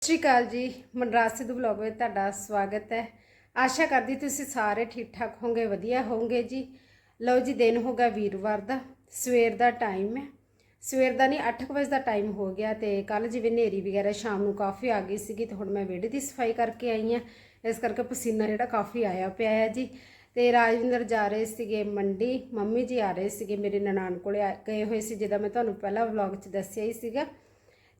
ਸਤਿ ਸ਼੍ਰੀ ਅਕਾਲ ਜੀ, ਮਨਰਾਜ ਸਿੱਧੂ ਵਲੌਗ ਵਿੱਚ ਤੁਹਾਡਾ ਸਵਾਗਤ ਹੈ। ਆਸ਼ਾ ਕਰਦੀ ਤੁਸੀਂ ਸਾਰੇ ਠੀਕ ਠਾਕ ਹੋਵੋਗੇ, ਵਧੀਆ ਹੋਵੋਗੇ ਜੀ। ਲਓ ਜੀ, ਦਿਨ ਹੋ ਗਿਆ ਵੀਰਵਾਰ ਦਾ, ਸਵੇਰ ਦਾ ਟਾਈਮ ਹੈ। ਸਵੇਰ ਦਾ ਨਹੀਂ 8 ਵਜੇ ਦਾ ਟਾਈਮ ਹੋ ਗਿਆ ਤੇ ਕੱਲ ਜਿਵੇਂ ਹਨੇਰੀ ਵਗੈਰਾ ਸ਼ਾਮ ਨੂੰ ਕਾਫੀ ਆ ਗਈ ਸੀਗੀ ਤੇ ਹੁਣ ਮੈਂ ਵਿਹੜੇ ਦੀ ਸਫ਼ਾਈ ਕਰਕੇ ਆਈ ਹਾਂ। ਇਸ ਕਰਕੇ ਪਸੀਨਾ ਜਿਹੜਾ ਕਾਫੀ ਆਇਆ ਪਿਆ ਹੈ ਜੀ। ਤੇ ਰਾਜਵਿੰਦਰ ਜਾ ਰਹੇ ਸੀਗੇ ਮੰਡੀ, ਮੰਮੀ ਜੀ ਆ ਰਹੇ ਸੀਗੇ, ਮੇਰੇ ਨਨਾਣ ਕੋਲੇ ਆ- ਗਏ ਹੋਏ ਸੀ, ਜਿਹਦਾ ਮੈਂ ਤੁਹਾਨੂੰ ਪਹਿਲਾਂ ਵਲੌਗ 'ਚ ਦੱਸਿਆ ਹੀ ਸੀਗਾ।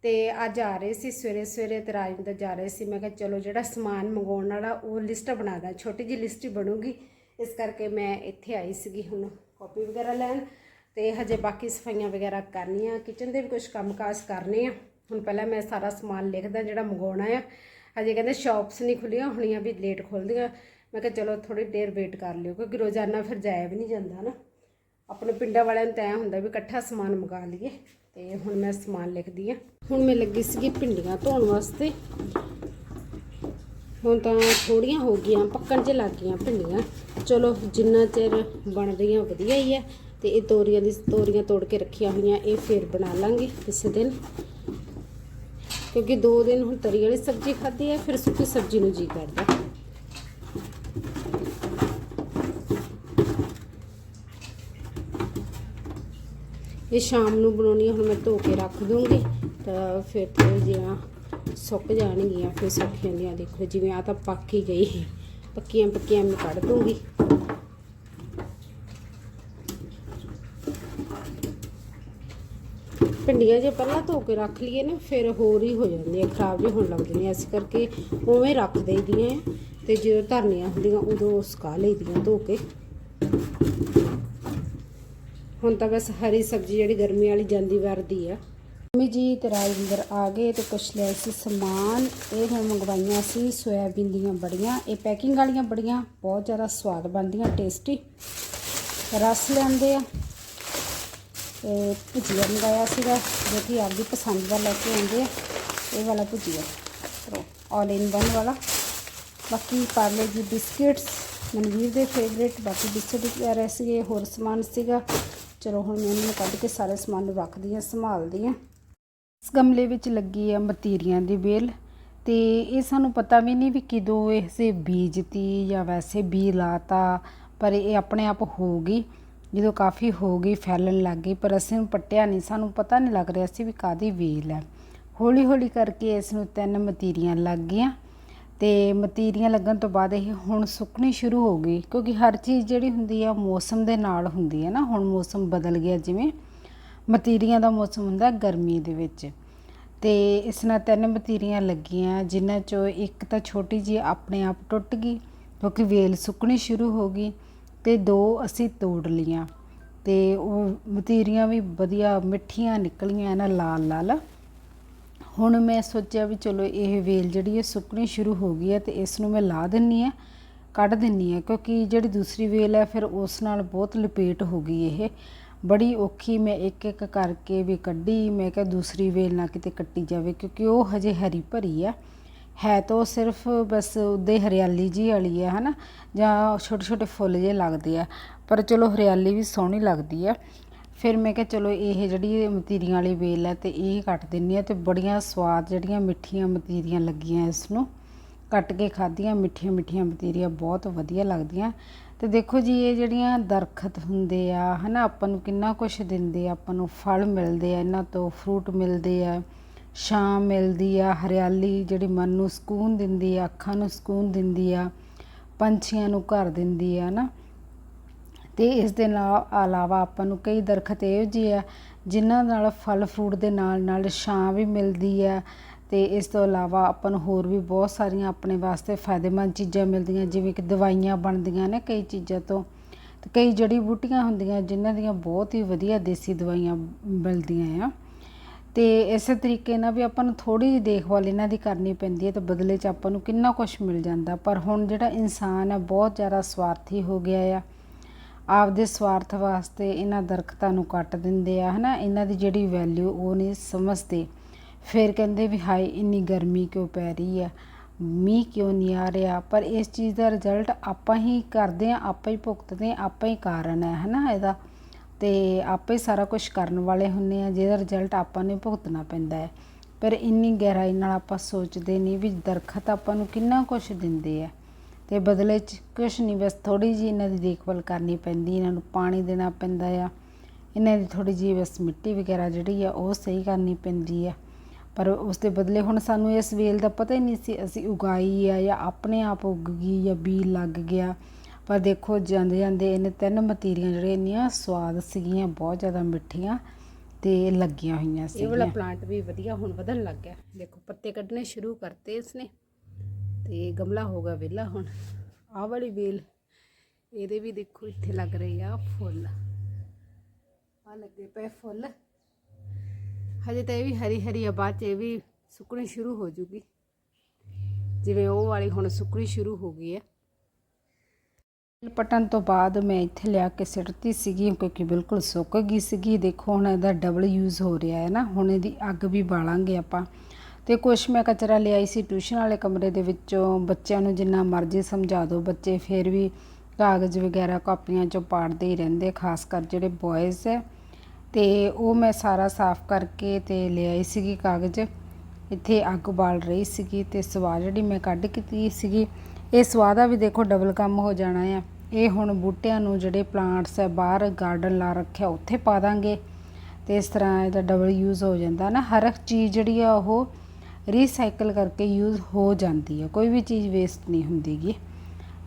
ਤੇ ਅੱਜ ਆ ਰਹੇ ਸੀ, ਸਵੇਰੇ ਸਵੇਰੇ ਤੇ ਰਾਜਿੰਦਰ ਜਾ ਰਹੇ ਸੀ। ਮੈਂ ਕਿਹਾ, ਚਲੋ ਜਿਹੜਾ ਸਮਾਨ ਮੰਗਾਉਣ ਵਾਲਾ, ਉਹ ਲਿਸਟ ਬਣਾ ਦਾਂ, ਛੋਟੀ ਜੀ ਲਿਸਟ ਹੀ ਬਣੂਗੀ। ਇਸ ਕਰਕੇ ਮੈਂ ਇੱਥੇ ਆਈ ਸੀਗੀ ਹੁਣ ਕਾਪੀ ਵਗੈਰਾ ਲੈਣ ਤੇ ਹਜੇ ਬਾਕੀ ਸਫਾਈਆਂ ਵਗੈਰਾ ਕਰਨੀਆਂ ਕਿਚਨ ਦੇ ਵੀ ਕੁਝ ਕੰਮਕਾਜ ਕਰਨੇ ਆ। ਹੁਣ ਪਹਿਲਾਂ ਮੈਂ ਸਾਰਾ ਸਮਾਨ ਲਿਖਦਾ, ਜਿਹੜਾ ਮੰਗਾਉਣਾ ਆ। ਹਜੇ ਕਹਿੰਦੇ ਸ਼ਾਪਸ ਨਹੀਂ ਖੁੱਲੀਆਂ ਹੋਣੀਆਂ ਵੀ ਲੇਟ ਖੁੱਲਦੀਆਂ ਮੈਂ ਕਿਹਾ, ਚਲੋ ਥੋੜੀ ਦੇਰ ਵੇਟ ਕਰ ਲਿਓ, ਕਿਉਂਕਿ ਰੋਜ਼ਾਨਾ ਫਿਰ ਜਾਇਆ ਵੀ ਨਹੀਂ ਜਾਂਦਾ ਨਾ। ਆਪਣੇ ਪਿੰਡਾਂ ਵਾਲਿਆਂ ਨੂੰ ਤਾਂ ਹੁੰਦਾ ਵੀ ਇਕੱਠਾ ਸਮਾਨ ਮੰਗਾ ਲਈਏ। ਤੇ ਹੁਣ ਮੈਂ ਸਮਾਨ ਲਿਖਦੀ ਆ। ਹੁਣ ਮੈਂ ਲੱਗੀ ਸੀਗੀ ਭਿੰਡੀਆਂ ਧੋਣ ਵਾਸਤੇ। ਹੁਣ ਤਾਂ ਥੋੜੀਆਂ ਹੋ ਗਈਆਂ, ਪੱਕਣ 'ਚ ਲੱਗ ਗਈਆਂ ਭਿੰਡੀਆਂ। ਚਲੋ, ਜਿੰਨਾ ਚਿਰ ਬਣ ਰਹੀਆਂ ਵਧੀਆ ਹੀ ਹੈ ਤੇ ਇਹ ਤੋਰੀਆਂ ਦੀ, ਤੋਰੀਆਂ ਤੋੜ ਕੇ ਰੱਖੀਆਂ ਹੋਈਆਂ, ਇਹ ਫੇਰ ਬਣਾ ਲਾਂਗੇ ਕਿਸੇ ਦਿਨ। ਕਿਉਂਕਿ ਦੋ ਦਿਨ ਹੁਣ ਤਰੀ ਵਾਲੀ ਸਬਜ਼ੀ ਖਾਧੀ ਹੈ ਫਿਰ ਸੁੱਕੀ ਸਬਜ਼ੀ ਨੂੰ ਜੀ ਕਰਦਾ। ਇਹ ਸ਼ਾਮ ਨੂੰ ਬਣਾਉਣੀ ਆ, ਹੁਣ ਮੈਂ ਧੋ ਕੇ ਰੱਖ ਦੂੰਗੀ ਤਾਂ ਫਿਰ ਥੋੜ੍ਹੀਆਂ ਜਿਹੀਆਂ ਸੁੱਕ ਜਾਣਗੀਆਂ ਫਿਰ ਸੁੱਕ ਜਾਂਦੀਆਂ ਦੇਖੋ ਜਿਵੇਂ ਆ ਤਾਂ ਪੱਕ ਹੀ ਗਈ। ਪੱਕੀਆਂ ਪੱਕੀਆਂ ਮੈਂ ਕੱਢ ਦੂੰਗੀ ਭਿੰਡੀਆਂ ਜੇ ਪਹਿਲਾਂ ਧੋ ਕੇ ਰੱਖ ਲਈਏ ਨਾ ਫਿਰ ਹੋਰ ਹੀ ਹੋ ਜਾਂਦੀਆਂ ਖਰਾਬ ਜਿਹੀ ਹੋਣ ਲੱਗ ਜਾਂਦੀਆਂ। ਇਸ ਕਰਕੇ ਉਵੇਂ ਰੱਖ ਦੇਈਦੀਆਂ ਆ ਤੇ ਜਦੋਂ ਧਰਨੀਆਂ ਹੁੰਦੀਆਂ ਉਦੋਂ ਸੁਕਾ ਲਈਦੀਆਂ ਧੋ ਕੇ। ਹੁਣ ਤਾਂ ਬਸ ਹਰੀ ਸਬਜ਼ੀ ਜਿਹੜੀ ਗਰਮੀ ਵਾਲੀ ਜਾਂਦੀ ਵਰਦੀ ਆ। ਮੰਮੀ ਜੀ, ਤੇ ਰਾਜਿੰਦਰ ਆ ਗਏ ਤੇ ਕੁਛ ਲਿਆ ਸੀ ਸਮਾਨ। ਇਹ ਮੈਂ ਮੰਗਵਾਈਆਂ ਸੀ, ਸੋਇਆਬੀਨ ਦੀਆਂ ਬੜੀਆਂ। ਇਹ ਪੈਕਿੰਗ ਵਾਲੀਆਂ ਬੜੀਆਂ, ਬਹੁਤ ਜ਼ਿਆਦਾ ਸਵਾਦ ਬਣਦੀਆਂ, ਟੇਸਟੀ। ਰਸ ਲਿਆਂਦੇ ਆ। ਤੇ ਭੁਜੀਆ ਮੰਗਾਇਆ ਸੀਗਾ, ਜੋ ਕਿ ਆਪਦੀ ਪਸੰਦ ਦਾ ਲੈ ਕੇ ਆਉਂਦੇ ਆ। ਇਹ ਵਾਲਾ ਭੁਜੀਆ ਆਲ ਇਨ ਵਨ ਵਾਲਾ। ਬਾਕੀ ਪਾਰਲੇ ਜੀ ਬਿਸਕਿਟਸ, ਮਨਵੀਰ ਦੇ ਫੇਵਰੇਟ ਬਾਕੀ ਬਿਸਕਿਟ ਵਗੈਰਾ ਸੀਗੇ, ਹੋਰ ਸਮਾਨ ਸੀਗਾ। ਚਲੋ ਹੁਣ ਮੈਂ ਇਹਨੂੰ ਕੱਢ ਕੇ ਸਾਰੇ ਸਮਾਨ ਨੂੰ ਰੱਖਦੀ ਹਾਂ, ਸੰਭਾਲਦੀ ਹਾਂ। ਇਸ ਗਮਲੇ ਵਿੱਚ ਲੱਗੀ ਆ ਮਤੀਰੀਆਂ ਦੀ ਵੇਲ ਤੇ ਇਹ ਸਾਨੂੰ ਪਤਾ ਵੀ ਨਹੀਂ ਵੀ ਕਿਦੋਂ ਇਹ ਸੇ ਬੀਜਤੀ ਜਾਂ ਵੈਸੇ ਬੀ ਲਾਤਾ, ਪਰ ਇਹ ਆਪਣੇ ਆਪ ਹੋ ਗਈ। ਜਦੋਂ ਕਾਫੀ ਹੋ ਗਈ, ਫੈਲਣ ਲੱਗ ਗਈ, ਪਰ ਅਸੀਂ ਪੱਟਿਆ ਨਹੀਂ। ਸਾਨੂੰ ਪਤਾ ਨਹੀਂ ਲੱਗ ਰਿਹਾ ਸੀ ਵੀ ਕਾਦੀ ਵੇਲ ਹੈ। ਹੌਲੀ ਹੌਲੀ ਕਰਕੇ ਇਸ ਨੂੰ ਤਿੰਨ ਮਤੀਰੀਆਂ ਲੱਗ ਗਈਆਂ। ਤੇ ਮਤੀਰੀਆਂ ਲੱਗਣ ਤੋਂ ਬਾਅਦ ਇਹ ਹੁਣ ਸੁੱਕਣੀ ਸ਼ੁਰੂ ਹੋ ਗਈ, ਕਿਉਂਕਿ ਹਰ ਚੀਜ਼ ਜਿਹੜੀ ਹੁੰਦੀ ਆ, ਮੌਸਮ ਦੇ ਨਾਲ ਹੁੰਦੀ ਹੈ ਨਾ, ਹੁਣ ਮੌਸਮ ਬਦਲ ਗਿਆ ਜਿਵੇਂ ਮਤੀਰੀਆਂ ਦਾ ਮੌਸਮ ਹੁੰਦਾ ਗਰਮੀ ਦੇ ਵਿੱਚ। ਤੇ ਇਸ ਨਾਲ ਤਿੰਨ ਮਤੀਰੀਆਂ ਲੱਗੀਆਂ, ਜਿਨ੍ਹਾਂ ਚੋਂ ਇੱਕ ਤਾਂ ਛੋਟੀ ਜੀ ਆਪਣੇ ਆਪ ਟੁੱਟ ਗਈ, ਕਿਉਂਕਿ ਵੇਲ ਸੁੱਕਣੀ ਸ਼ੁਰੂ ਹੋ ਗਈ ਤੇ ਦੋ ਅਸੀਂ ਤੋੜ ਲੀਆਂ ਤੇ ਉਹ ਮਤੀਰੀਆਂ ਵੀ ਵਧੀਆ ਮਿੱਠੀਆਂ ਨਿਕਲੀਆਂ ਨਾ ਲਾਲ ਲਾਲ ਹੁਣ ਮੈਂ ਸੋਚਿਆ ਵੀ ਚਲੋ ਇਹ ਵੇਲ ਜਿਹੜੀ ਹੈ ਸੁੱਕਣੀ ਸ਼ੁਰੂ ਹੋ ਗਈ ਹੈ ਤੇ ਇਸ ਨੂੰ ਮੈਂ ਲਾ ਦਿੰਨੀ ਆ ਕੱਢ ਦਿੰਨੀ ਆ ਕਿਉਂਕਿ ਜਿਹੜੀ ਦੂਸਰੀ ਵੇਲ ਹੈ ਫਿਰ ਉਸ ਨਾਲ ਬਹੁਤ ਲਪੇਟ ਹੋ ਗਈ ਇਹ। ਬੜੀ ਔਖੀ ਮੈਂ ਇੱਕ ਇੱਕ ਕਰਕੇ ਵੀ ਕੱਢੀ, ਮੈਂ ਕਿਹਾ ਦੂਸਰੀ ਵੇਲ ਨਾ ਕਿਤੇ ਕੱਟੀ ਜਾਵੇ, ਕਿਉਂਕਿ ਉਹ ਹਜੇ ਹਰੀ ਭਰੀ ਆ। ਹੈ ਤਾਂ ਉਹ ਸਿਰਫ ਬਸ ਉਹਦੇ ਹਰਿਆਲੀ ਜੀ ਵਾਲੀ ਹੈ ਹਨਾ? ਜਾਂ ਛੋਟੇ ਛੋਟੇ ਫੁੱਲ ਜੇ ਲੱਗਦੇ ਆ, ਪਰ ਚਲੋ ਹਰਿਆਲੀ ਵੀ ਸੋਹਣੀ ਲੱਗਦੀ ਆ। ਫਿਰ ਮੈਂ ਕਿਹਾ ਚਲੋ ਇਹ ਜਿਹੜੀ ਮਤੀਰੀਆਂ ਵਾਲੀ ਵੇਲ ਹੈ ਤੇ ਇਹ ਕੱਟ ਦਿੰਨੀ ਆ ਤੇ ਬੜੀਆਂ ਸਵਾਦ ਜਿਹੜੀਆਂ ਮਿੱਠੀਆਂ ਮਤੀਰੀਆਂ ਲੱਗੀਆਂ ਇਸ ਨੂੰ। ਕੱਟ ਕੇ ਖਾਧੀਆਂ, ਮਿੱਠੀਆਂ ਮਿੱਠੀਆਂ ਮਤੀਰੀਆਂ ਬਹੁਤ ਵਧੀਆ ਲੱਗਦੀਆਂ। ਤੇ ਦੇਖੋ ਜੀ, ਇਹ ਜਿਹੜੀਆਂ ਦਰਖਤ ਹੁੰਦੇ ਆ, ਹਨਾ, ਆਪਾਂ ਨੂੰ ਕਿੰਨਾ ਕੁਝ ਦਿੰਦੇ ਆ, ਆਪਾਂ ਨੂੰ ਫਲ ਮਿਲਦੇ ਆ, ਇਹਨਾਂ ਤੋਂ ਫਰੂਟ ਮਿਲਦੇ ਆ, ਛਾਂ ਮਿਲਦੀ ਆ, ਹਰਿਆਲੀ ਜਿਹੜੀ ਮਨ ਨੂੰ ਸਕੂਨ ਦਿੰਦੀ ਆ, ਅੱਖਾਂ ਨੂੰ ਸਕੂਨ ਦਿੰਦੀ ਆ, ਪੰਛੀਆਂ ਨੂੰ ਘਰ ਦਿੰਦੀ ਆ ਨਾ ਅਤੇ ਇਸ ਦੇ ਨਾਲ ਇਲਾਵਾ ਆਪਾਂ ਨੂੰ ਕਈ ਦਰਖਤ ਇਹੋ ਜਿਹੇ ਆ, ਜਿਨ੍ਹਾਂ ਨਾਲ ਫਲ ਫਰੂਟ ਦੇ ਨਾਲ ਨਾਲ ਛਾਂ ਵੀ ਮਿਲਦੀ ਹੈ ਅਤੇ ਇਸ ਤੋਂ ਇਲਾਵਾ ਆਪਾਂ ਨੂੰ ਹੋਰ ਵੀ ਬਹੁਤ ਸਾਰੀਆਂ ਆਪਣੇ ਵਾਸਤੇ ਫਾਇਦੇਮੰਦ ਚੀਜ਼ਾਂ ਮਿਲਦੀਆਂ, ਜਿਵੇਂ ਕਿ ਦਵਾਈਆਂ ਬਣਦੀਆਂ ਨੇ ਕਈ ਚੀਜ਼ਾਂ ਤੋਂ। ਅਤੇ ਕਈ ਜੜੀ ਬੂਟੀਆਂ ਹੁੰਦੀਆਂ, ਜਿਨ੍ਹਾਂ ਦੀਆਂ ਬਹੁਤ ਹੀ ਵਧੀਆ ਦੇਸੀ ਦਵਾਈਆਂ ਮਿਲਦੀਆਂ ਆ। ਅਤੇ ਇਸੇ ਤਰੀਕੇ ਨਾਲ ਵੀ ਆਪਾਂ ਨੂੰ ਥੋੜੀ ਜਿਹੀ ਦੇਖਭਾਲ ਇਹਨਾਂ ਦੀ ਕਰਨੀ ਪੈਂਦੀ ਹੈ ਤੇ ਬਦਲੇ 'ਚ ਆਪਾਂ ਨੂੰ ਕਿੰਨਾ ਕੁਝ ਮਿਲ ਜਾਂਦਾ। ਪਰ ਹੁਣ ਜਿਹੜਾ ਇਨਸਾਨ ਹੈ ਬਹੁਤ ਜ਼ਿਆਦਾ ਸਵਾਰਥੀ ਹੋ ਗਿਆ ਆ। ਆਪਦੇ ਸਵਾਰਥ ਵਾਸਤੇ ਇਹਨਾਂ ਦਰਖਤਾਂ ਨੂੰ ਕੱਟ ਦਿੰਦੇ ਆ, ਹਨਾ? ਇਹਨਾਂ ਦੀ ਜਿਹੜੀ ਵੈਲਿਊ ਉਹ ਨਹੀਂ ਸਮਝਦੇ। ਫਿਰ ਕਹਿੰਦੇ ਵੀ ਹਾਏ, ਇੰਨੀ ਗਰਮੀ ਕਿਉਂ ਪੈ ਰਹੀ ਆ? ਮੀਂਹ ਕਿਉਂ ਨਹੀਂ ਆ ਰਿਹਾ? ਪਰ ਇਸ ਚੀਜ਼ ਦਾ ਰਿਜ਼ਲਟ ਆਪਾਂ ਹੀ ਕਰਦੇ ਆ, ਆਪਾਂ ਹੀ ਭੁਗਤਦੇ ਆ, ਆਪਾਂ ਹੀ ਕਾਰਨ ਹੈ ਹਨਾ ਇਹਦਾ? ਤੇ ਆਪੇ ਸਾਰਾ ਕੁਝ ਕਰਨ ਵਾਲੇ ਹੁੰਨੇ ਆ, ਜਿਹਦਾ ਰਿਜ਼ਲਟ ਆਪਾਂ ਨੂੰ ਭੁਗਤਣਾ ਪੈਂਦਾ ਹੈ। ਪਰ ਇੰਨੀ ਗਹਿਰਾਈ ਨਾਲ ਆਪਾਂ ਸੋਚਦੇ ਨਹੀਂ ਵੀ ਦਰਖਤ ਆਪਾਂ ਨੂੰ ਕਿੰਨਾ ਕੁਝ ਦਿੰਦੇ ਆ। ਤੇ ਬਦਲੇ ਚ ਕੁਛ ਨਹੀਂ ਬਸ ਥੋੜੀ ਜੀ ਇਹਨਾਂ ਦੀ ਦੇਖਭਾਲ ਕਰਨੀ ਪੈਂਦੀ ਇਹਨਾਂ ਨੂੰ ਪਾਣੀ ਦੇਣਾ ਪੈਂਦਾ ਆ। ਇਹਨਾਂ ਦੀ ਥੋੜੀ ਜੀ ਬਸ ਮਿੱਟੀ ਵਗੈਰਾ ਜਿਹੜੀ ਆ ਉਹ ਸਹੀ ਕਰਨੀ ਪੈਂਦੀ ਆ। ਪਰ ਉਸ ਦੇ ਬਦਲੇ ਹੁਣ ਸਾਨੂੰ ਇਸ ਵੇਲ ਦਾ ਪਤਾ ਹੀ ਨਹੀਂ ਸੀ ਅਸੀਂ ਉਗਾਈ ਆ ਜਾਂ ਆਪਣੇ ਆਪ ਉੱਗ ਗਈ ਜਾਂ ਬੀਜ ਲੱਗ ਗਿਆ। ਪਰ ਦੇਖੋ ਜਾਂਦੇ ਜਾਂਦੇ ਇਹਨੇ ਤਿੰਨ ਮਤੀਰੀਆਂ ਜਿਹੜੀਆਂ ਇੰਨੀਆਂ ਸਵਾਦ ਸੀਗੀਆਂ ਬਹੁਤ ਜ਼ਿਆਦਾ ਮਿੱਠੀਆਂ ਤੇ ਲੱਗੀਆਂ ਹੋਈਆਂ ਸੀ ਇਹ ਵਾਲਾ ਪਲਾਂਟ ਵੀ ਵਧੀਆ ਹੁਣ ਵਧਣ ਲੱਗ ਗਿਆ। ਦੇਖੋ ਪੱਤੇ ਕੱਢਣੇ ਸ਼ੁਰੂ ਕਰਤੇ ਇਸਨੇ। ਤੇ ਗਮਲਾ ਹੋ ਗਿਆ ਵਿਹਲਾ ਹੁਣ। ਆਹ ਵਾਲੀ ਵੇਲ, ਇਹਦੇ ਵੀ ਦੇਖੋ ਇੱਥੇ ਲੱਗ ਰਹੇ ਆ ਫੁੱਲ। ਆ ਲੱਗੇ ਪਏ ਫੁੱਲ। ਹਜੇ ਤਾਂ ਇਹ ਵੀ ਹਰੀ ਹਰੀ ਆ, ਬਾਅਦ ਚ ਇਹ ਵੀ ਸੁੱਕਣੀ ਸ਼ੁਰੂ ਹੋ ਜੂਗੀ। ਜਿਵੇਂ ਉਹ ਵਾਲੀ ਹੁਣ ਸੁੱਕਣੀ ਸ਼ੁਰੂ ਹੋ ਗਈ ਹੈ ਪਟਨ ਤੋਂ ਬਾਅਦ ਮੈਂ ਇੱਥੇ ਲਿਆ ਕੇ ਸਿੱਟਤੀ ਸੀਗੀ, ਕਿਉਂਕਿ ਬਿਲਕੁਲ ਸੁੱਕ ਗਈ ਸੀਗੀ। ਦੇਖੋ ਹੁਣ ਇਹਦਾ ਡਬਲ ਯੂਜ਼ ਹੋ ਰਿਹਾ ਹੈ ਨਾ, ਹੁਣ ਇਹਦੀ ਅੱਗ ਵੀ ਬਾਲਾਂਗੇ ਆਪਾਂ। ਤੇ ਕੁਛ ਮੈਂ ਕਚਰਾ ਲਿਆਈ ਸੀ ਟਿਊਸ਼ਨ ਵਾਲੇ ਕਮਰੇ ਦੇ ਵਿੱਚੋਂ। ਬੱਚਿਆਂ ਨੂੰ ਜਿੰਨਾ ਮਰਜ਼ੀ ਸਮਝਾ ਦਿਓ ਬੱਚੇ, ਫਿਰ ਵੀ ਕਾਗਜ਼ ਵਗੈਰਾ ਕਾਪੀਆਂ ਚੋਂ ਪਾੜਦੇ ਹੀ ਰਹਿੰਦੇ, ਖਾਸ ਕਰ ਜਿਹੜੇ ਬॉयਜ਼ ਹੈ। ਤੇ ਉਹ ਮੈਂ ਸਾਰਾ ਸਾਫ਼ ਕਰਕੇ ਤੇ ਲਿਆਈ ਸੀਗੀ ਕਾਗਜ਼। ਇੱਥੇ ਅੱਗ ਬਾਲ ਰਹੀ ਸੀਗੀ ਤੇ ਸਵਾਹ ਜਿਹੜੀ ਮੈਂ ਕੱਢ ਕੀਤੀ ਸੀਗੀ, ਇਹ ਸਵਾਹ ਦਾ ਵੀ ਦੇਖੋ ਡਬਲ ਕੰਮ ਹੋ ਜਾਣਾ ਆ। ਇਹ ਹੁਣ ਬੂਟਿਆਂ ਨੂੰ ਜਿਹੜੇ ਪਲਾਂਟਸ ਹੈ, ਬਾਹਰ ਗਾਰਡਨ ਲਾ ਰੱਖਿਆ, ਉੱਥੇ ਪਾ ਦਾਂਗੇ। ਤੇ ਇਸ ਤਰ੍ਹਾਂ ਇਹਦਾ ਡਬਲ ਯੂਜ਼ ਹੋ ਜਾਂਦਾ ਨਾ। ਹਰ ਇੱਕ ਚੀਜ਼ ਜਿਹੜੀ ਆ ਉਹ ਰੀਸਾਈਕਲ ਕਰਕੇ ਯੂਜ਼ ਹੋ ਜਾਂਦੀ ਹੈ। ਕੋਈ ਵੀ ਚੀਜ਼ ਵੇਸਟ ਨਹੀਂ ਹੁੰਦੀਗੀ।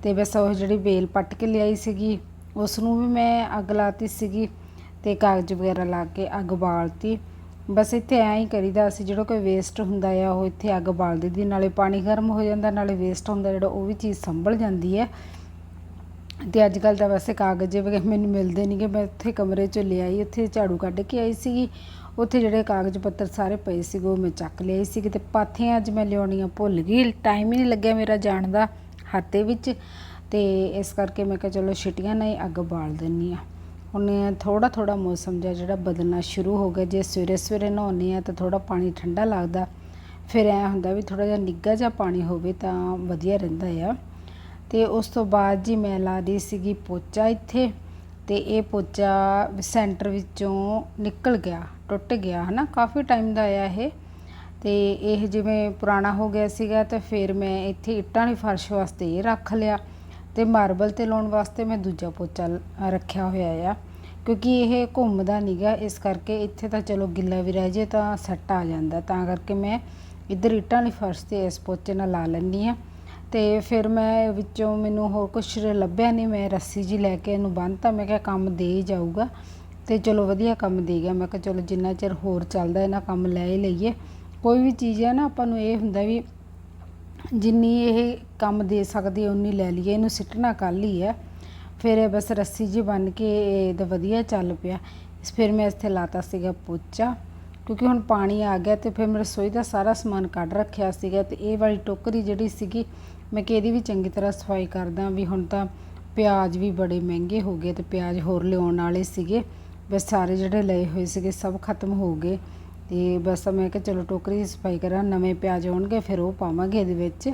ਤੇ ਬਸ ਉਹ ਜਿਹੜੀ ਬੇਲ ਪੱਟ ਕੇ ਲਿਆਈ ਸੀਗੀ ਉਸ ਨੂੰ ਵੀ ਮੈਂ ਅੱਗ ਲਾਤੀ ਸੀਗੀ ਤੇ ਕਾਗਜ਼ ਵਗੈਰਾ ਲਾ ਕੇ ਅੱਗ ਬਾਲਤੀ। ਬਸ ਇੱਥੇ ਐਂ ਹੀ ਕਰੀਦਾ ਅਸੀਂ ਜਿਹੜਾ ਕੋਈ ਵੇਸਟ ਹੁੰਦਾ ਆ, ਉਹ ਇੱਥੇ ਅੱਗ ਬਾਲ ਦਿੱਤੀ ਨਾਲੇ ਪਾਣੀ ਗਰਮ ਹੋ ਜਾਂਦਾ, ਨਾਲੇ ਵੇਸਟ ਹੁੰਦਾ, ਜਿਹੜਾ ਉਹ ਵੀ ਚੀਜ਼ ਸੰਭਲ ਜਾਂਦੀ ਹੈ। ਤੇ ਅੱਜ ਕੱਲ ਤਾਂ ਵੈਸੇ ਕਾਗਜ਼ ਵਗੈਰਾ ਮੈਨੂੰ ਮਿਲਦੇ ਨਹੀਂਗੇ ਮੈਂ ਉੱਥੇ ਕਮਰੇ ਚੋਂ ਲਿਆਈ ਉੱਥੇ ਝਾੜੂ ਕੱਢ ਕੇ ਆਈ ਸੀਗੀ। ਉੱਥੇ ਜਿਹੜੇ ਕਾਗਜ਼ ਪੱਤਰ ਸਾਰੇ ਪਏ ਸੀਗੇ, ਉਹ ਮੈਂ ਚੱਕ ਲਿਆਈ ਸੀਗੀ ਤੇ ਪਾਥੀਆਂ ਅੱਜ ਮੈਂ ਲਿਆਉਣੀਆਂ ਭੁੱਲ ਗਈ। ਟਾਈਮ ਹੀ ਨਹੀਂ ਲੱਗਿਆ ਮੇਰਾ ਜਾਣ ਦਾ ਹੱਥੇ ਵਿੱਚ। ਤੇ ਇਸ ਕਰਕੇ ਮੈਂ ਕਿਹਾ ਚਲੋ ਛਿਟੀਆਂ ਨਾਲ ਹੀ ਅੱਗ ਬਾਲ ਦਿੰਨੀ ਆ ਹੁਣ ਥੋੜਾ ਥੋੜਾ ਮੌਸਮ ਜਿਹਾ ਜਿਹੜਾ ਬਦਲਣਾ ਸ਼ੁਰੂ ਹੋ ਗਿਆ। ਜੇ ਸਵੇਰੇ ਸਵੇਰੇ ਨਹਾਉਂਦੇ ਆ ਤਾਂ ਥੋੜਾ ਪਾਣੀ ਠੰਡਾ ਲੱਗਦਾ। ਫਿਰ ਐ ਹੁੰਦਾ ਵੀ ਥੋੜਾ ਜਿਹਾ ਨਿੱਘਾ ਜਿਹਾ ਪਾਣੀ ਹੋਵੇ ਤਾਂ ਵਧੀਆ ਰਹਿੰਦਾ ਆ। ਤੇ ਉਸ ਤੋਂ ਬਾਅਦ ਜੀ ਮੈਂ ਲਾ ਦੀ ਸੀਗੀ ਪੋਚਾ ਇੱਥੇ ਤੇ ਇਹ ਪੋਚਾ ਸੈਂਟਰ ਵਿੱਚੋਂ ਨਿਕਲ ਗਿਆ, ਟੁੱਟ ਗਿਆ ਹਨਾ, ਕਾਫੀ ਟਾਈਮ ਦਾ ਆਇਆ ਇਹ। ਤੇ ਇਹ ਜਿਵੇਂ ਪੁਰਾਣਾ ਹੋ ਗਿਆ ਸੀਗਾ ਤੇ ਫਿਰ ਮੈਂ ਇੱਥੇ ਇੱਟਾਂ ਵਾਲੀ ਫਰਸ਼ ਵਾਸਤੇ ਇਹ ਰੱਖ ਲਿਆ ਤੇ ਮਾਰਬਲ ਤੇ ਲਾਉਣ ਵਾਸਤੇ ਮੈਂ ਦੂਜਾ ਪੋਚਾ ਰੱਖਿਆ ਹੋਇਆ ਆ। ਕਿਉਂਕਿ ਇਹ ਘੁੰਮਦਾ ਨਹੀਂਗਾ ਇਸ ਕਰਕੇ ਇੱਥੇ ਤਾਂ ਚਲੋ ਗਿੱਲਾ ਵੀ ਰਹਿ ਜੇ ਤਾਂ ਸੱਟ ਆ ਜਾਂਦਾ। ਤਾਂ ਕਰਕੇ ਮੈਂ ਇੱਧਰ ਇੱਟਾਂ ਵਾਲੀ ਫਰਸ਼ ਤੇ ਇਸ ਪੋਚੇ ਨਾਲ ਲਾ ਲੈਂਦੀ ਆ ਤੇ ਫਿਰ ਮੈਂ ਵਿੱਚੋਂ ਮੈਨੂੰ ਹੋਰ ਕੁਛ ਲੱਭਿਆ ਨਹੀਂ। ਮੈਂ ਰੱਸੀ ਜੀ ਲੈ ਕੇ ਇਹਨੂੰ ਬੰਨ੍ਹਤਾ ਮੈਂ ਕਿਹਾ ਕੰਮ ਦੇ ਹੀ ਜਾਊਗਾ। ਤੇ ਚਲੋ ਵਧੀਆ ਕੰਮ ਦੇ ਗਿਆ। ਮੈਂ ਕਿਹਾ ਚਲੋ ਜਿੰਨਾ ਚਿਰ ਹੋਰ ਚੱਲਦਾ ਇਹਨਾਂ ਕੰਮ ਲੈ ਹੀ ਲਈਏ। ਕੋਈ ਵੀ ਚੀਜ਼ ਹੈ ਨਾ, ਆਪਾਂ ਨੂੰ ਇਹ ਹੁੰਦਾ ਵੀ ਜਿੰਨੀ ਇਹ ਕੰਮ ਦੇ ਸਕਦੀ ਹੈ ਉਨੀ ਲੈ ਲਈਏ। ਇਹਨੂੰ ਸਿੱਟਣਾ ਕੱਲ ਹੀ ਹੈ। ਫਿਰ ਇਹ ਬਸ ਰੱਸੀ ਜੀ ਬਣ ਕੇ ਇਹਦਾ ਵਧੀਆ ਚੱਲ ਪਿਆ। ਫਿਰ ਮੈਂ ਇੱਥੇ ਲਾਤਾ ਸੀਗਾ ਪੋਚਾ। ਕਿਉਂਕਿ ਹੁਣ ਪਾਣੀ ਆ ਗਿਆ ਤੇ ਫਿਰ ਮੈਂ ਰਸੋਈ ਦਾ ਸਾਰਾ ਸਮਾਨ ਕੱਢ ਰੱਖਿਆ ਸੀਗਾ ਤੇ ਇਹ ਵਾਲੀ ਟੋਕਰੀ ਜਿਹੜੀ ਸੀਗੀ ਮੈਂ ਕਿ ਇਹਦੀ ਵੀ ਚੰਗੀ ਤਰ੍ਹਾਂ ਸਫ਼ਾਈ ਕਰਦਾ ਵੀ ਹੁਣ ਤਾਂ ਪਿਆਜ਼ ਵੀ ਬੜੇ ਮਹਿੰਗੇ ਹੋ ਗਏ ਤੇ ਪਿਆਜ਼ ਹੋਰ ਲਿਆਉਣ ਵਾਲੇ ਸੀਗੇ। ਬਸ ਸਾਰੇ ਜਿਹੜੇ ਲਏ ਹੋਏ ਸੀਗੇ ਸਭ ਖਤਮ ਹੋ ਗਏ ਤੇ ਬਸ ਮੈਂ ਕਿਹਾ ਚਲੋ ਟੋਕਰੀ ਦੀ ਸਫ਼ਾਈ ਕਰਾਂ, ਨਵੇਂ ਪਿਆਜ਼ ਆਉਣਗੇ ਫਿਰ ਉਹ ਪਾਵਾਂਗੇ ਇਹਦੇ ਵਿੱਚ।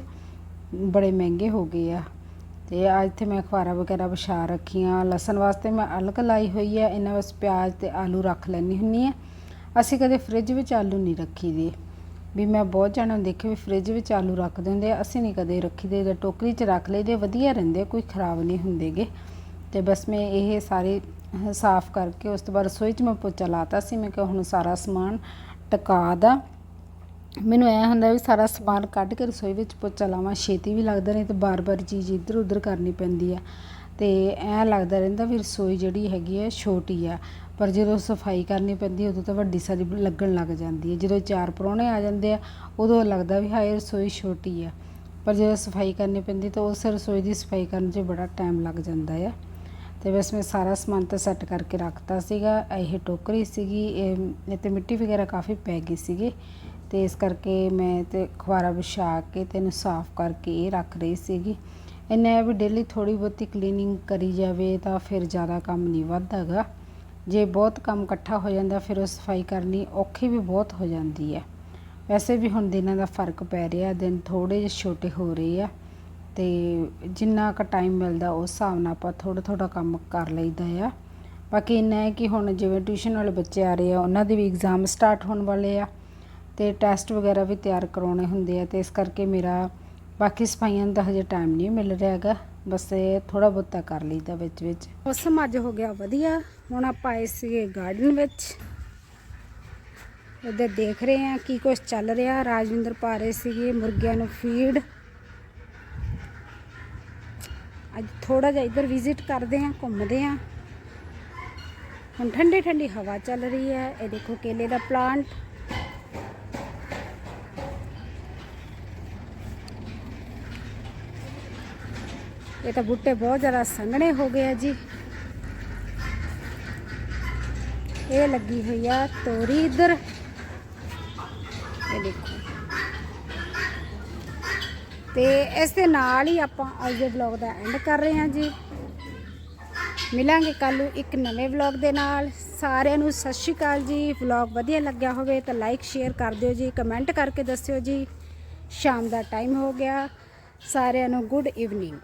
ਬੜੇ ਮਹਿੰਗੇ ਹੋ ਗਏ ਆ। ਤੇ ਆ ਇੱਥੇ ਮੈਂ ਅਖਬਾਰਾਂ ਵਗੈਰਾ ਵਿਛਾ ਰੱਖੀਆਂ, ਲਸਣ ਵਾਸਤੇ ਮੈਂ ਅਲੱਗ ਲਾਈ ਹੋਈ ਹੈ ਇਹਨਾਂ ਵਿੱਚ ਪਿਆਜ਼ ਤੇ ਆਲੂ ਰੱਖ ਲੈਣੀ ਹੁੰਨੀ ਆ। ਅਸੀਂ ਕਦੇ ਫ੍ਰਿਜ ਵਿੱਚ ਆਲੂ ਨਹੀਂ ਰੱਖੀਦੇ। ਵੀ ਮੈਂ ਬਹੁਤ ਜਣਾਂ ਨੂੰ ਦੇਖਿਆ ਵੀ ਫ੍ਰਿਜ ਵਿੱਚ ਆਲੂ ਰੱਖ ਦਿੰਦੇ ਆ, ਅਸੀਂ ਨਹੀਂ ਕਦੇ ਰੱਖੀ ਦੇ ਜਾਂ ਟੋਕਰੀ 'ਚ ਰੱਖ ਲਈਦੇ, ਵਧੀਆ ਰਹਿੰਦੇ ਕੋਈ ਖਰਾਬ ਨਹੀਂ ਹੁੰਦੇਗੇ। ਤੇ ਬਸ ਮੈਂ ਇਹ ਸਾਰੇ ਸਾਫ਼ ਕਰਕੇ ਉਸ ਤੋਂ ਬਾਅਦ ਰਸੋਈ 'ਚ ਮੈਂ ਪੋਚਾ ਲਾਤਾ ਸੀ, ਮੈਂ ਕਿਹਾ ਹੁਣ ਸਾਰਾ ਸਮਾਨ ਟਕਾ ਦਾ। ਮੈਨੂੰ ਐ ਹੁੰਦਾ ਵੀ ਸਾਰਾ ਸਮਾਨ ਕੱਢ ਕੇ ਰਸੋਈ ਵਿੱਚ ਪੋਚਾ ਲਾਵਾਂ, ਛੇਤੀ ਵੀ ਲੱਗਦਾ ਨਹੀਂ ਤੇ ਬਾਰ-ਬਾਰ ਚੀਜ਼ ਇੱਧਰ ਉੱਧਰ ਕਰਨੀ ਪੈਂਦੀ ਆ। ਤੇ ਐ ਲੱਗਦਾ ਰਹਿੰਦਾ ਵੀ ਰਸੋਈ ਜਿਹੜੀ ਹੈਗੀ ਆ, ਛੋਟੀ ਆ। ਪਰ ਜਦੋਂ ਸਫ਼ਾਈ ਕਰਨੀ ਪੈਂਦੀ ਉਦੋਂ ਤਾਂ ਵੱਡੀ ਸਾਰੀ ਲੱਗਣ ਲੱਗ ਜਾਂਦੀ ਹੈ। ਜਦੋਂ ਚਾਰ ਪਰੋਣੇ ਆ ਜਾਂਦੇ ਆ, ਉਦੋਂ ਲੱਗਦਾ ਵੀ ਹਾਏ, ਰਸੋਈ ਛੋਟੀ ਆ। ਪਰ ਜਦੋਂ ਸਫ਼ਾਈ ਕਰਨੀ ਪੈਂਦੀ ਤਾਂ ਉਸ ਰਸੋਈ ਦੀ ਸਫ਼ਾਈ ਕਰਨ 'ਚ ਬੜਾ ਟਾਈਮ ਲੱਗ ਜਾਂਦਾ ਆ। ਤੇ ਬਸ ਮੈਂ ਸਾਰਾ ਸਮਾਨ ਤਾਂ ਸੈੱਟ ਕਰਕੇ ਰੱਖਤਾ ਸੀਗਾ। ਇਹ ਟੋਕਰੀ ਸੀਗੀ, ਇਹ ਇਹ ਤੇ ਮਿੱਟੀ ਵਗੈਰਾ ਕਾਫੀ ਪੈ ਗਈ ਸੀਗੀ। ਤੇ ਇਸ ਕਰਕੇ ਮੈਂ ਤੇ ਅਖਬਾਰਾਂ ਵਿਛਾ ਕੇ ਤੇ ਇਹਨੂੰ ਸਾਫ਼ ਕਰਕੇ ਇਹ ਰੱਖ ਰਹੀ ਸੀਗੀ। ਇਹਨੇ ਵੀ ਡੇਲੀ ਥੋੜੀ ਬਹੁਤੀ ਕਲੀਨਿੰਗ ਕਰੀ ਜਾਵੇ ਤਾਂ ਫਿਰ ਜ਼ਿਆਦਾ ਕੰਮ ਨਹੀਂ ਵੱਧਦਾਗਾ ਜੇ ਬਹੁਤ ਕੰਮ ਇਕੱਠਾ ਹੋ ਜਾਂਦਾ, ਫਿਰ ਉਹ ਸਫ਼ਾਈ ਕਰਨੀ ਔਖੀ ਵੀ ਬਹੁਤ ਹੋ ਜਾਂਦੀ ਹੈ। ਵੈਸੇ ਵੀ ਹੁਣ ਦਿਨਾਂ ਦਾ ਫ਼ਰਕ ਪੈ ਰਿਹਾ, ਦਿਨ ਥੋੜ੍ਹੇ ਜਿਹੇ ਛੋਟੇ ਹੋ ਰਹੇ ਆ ਅਤੇ ਜਿੰਨਾ ਕੁ ਟਾਈਮ ਮਿਲਦਾ ਉਸ ਹਿਸਾਬ ਨਾਲ ਆਪਾਂ ਥੋੜ੍ਹਾ ਥੋੜ੍ਹਾ ਕੰਮ ਕਰ ਲਈਦਾ ਆ। ਬਾਕੀ ਇੰਨਾ ਹੈ ਕਿ ਹੁਣ ਜਿਵੇਂ ਟਿਊਸ਼ਨ ਵਾਲੇ ਬੱਚੇ ਆ ਰਹੇ ਆ, ਉਹਨਾਂ ਦੇ ਵੀ ਐਗਜ਼ਾਮ ਸਟਾਰਟ ਹੋਣ ਵਾਲੇ ਆ ਅਤੇ ਟੈਸਟ ਵਗੈਰਾ ਵੀ ਤਿਆਰ ਕਰਾਉਣੇ ਹੁੰਦੇ ਆ ਅਤੇ ਇਸ ਕਰਕੇ ਮੇਰਾ ਬਾਕੀ ਸਫਾਈਆਂ ਦਾ ਹਜੇ ਟਾਈਮ ਨਹੀਂ ਮਿਲ ਰਿਹਾ ਹੈਗਾ। ਬਸ ਇਹ ਥੋੜਾ ਬਹੁਤਾ ਕਰ ਲਈਦਾ ਵਿੱਚ ਵਿੱਚ। ਮੌਸਮ ਅੱਜ ਹੋ ਗਿਆ ਵਧੀਆ। ਹੁਣ ਆਪਾਂ ਆਏ ਸੀਗੇ ਗਾਰਡਨ ਵਿੱਚ। ਇੱਧਰ ਦੇਖ ਰਹੇ ਆ ਕੀ ਕੁਝ ਚੱਲ ਰਿਹਾ। ਰਾਜਵਿੰਦਰ ਪਾ ਰਹੇ ਸੀਗੇ ਮੁਰਗਿਆਂ ਨੂੰ ਫੀਡ ਅੱਜ ਥੋੜਾ ਜਿਹਾ ਇੱਧਰ ਵਿਜ਼ਿਟ ਕਰਦੇ ਆ ਘੁੰਮਦੇ ਆ ਹੁਣ ਠੰਡੀ ਠੰਡੀ ਹਵਾ ਚੱਲ ਰਹੀ ਹੈ। ਇਹ ਦੇਖੋ ਕੇਲੇ ਦਾ ਪਲਾਂਟ ਇਹ ਤਾਂ ਬੂਟੇ ਬਹੁਤ ਜ਼ਿਆਦਾ ਸੰਘਣੇ ਹੋ ਗਏ ਆ ਜੀ। ਇਹ ਲੱਗੀ ਹੋਈ ਆ ਤੋਰੀ ਇੱਧਰ। ਇਹ ਦੇਖੋ। ਤੇ ਇਸ ਦੇ ਨਾਲ ਹੀ ਆਪਾਂ ਅੱਜ ਦੇ ਵਲੌਗ ਦਾ ਐਂਡ ਕਰ ਰਹੇ ਹਾਂ ਜੀ। ਮਿਲਾਂਗੇ ਕੱਲ ਨੂੰ ਇੱਕ ਨਵੇਂ ਵਲੌਗ ਦੇ ਨਾਲ। ਸਾਰਿਆਂ ਨੂੰ ਸਤਿ ਸ਼੍ਰੀ ਅਕਾਲ ਜੀ। ਵਲੌਗ ਵਧੀਆ ਲੱਗਿਆ ਹੋਵੇ ਤਾਂ ਲਾਈਕ, ਸ਼ੇਅਰ ਕਰ ਦਿਓ ਜੀ। ਕਮੈਂਟ ਕਰਕੇ ਦੱਸਿਓ ਜੀ। ਸ਼ਾਮ ਦਾ ਟਾਈਮ ਹੋ ਗਿਆ। ਸਾਰਿਆਂ ਨੂੰ ਗੁੱਡ ਈਵਨਿੰਗ।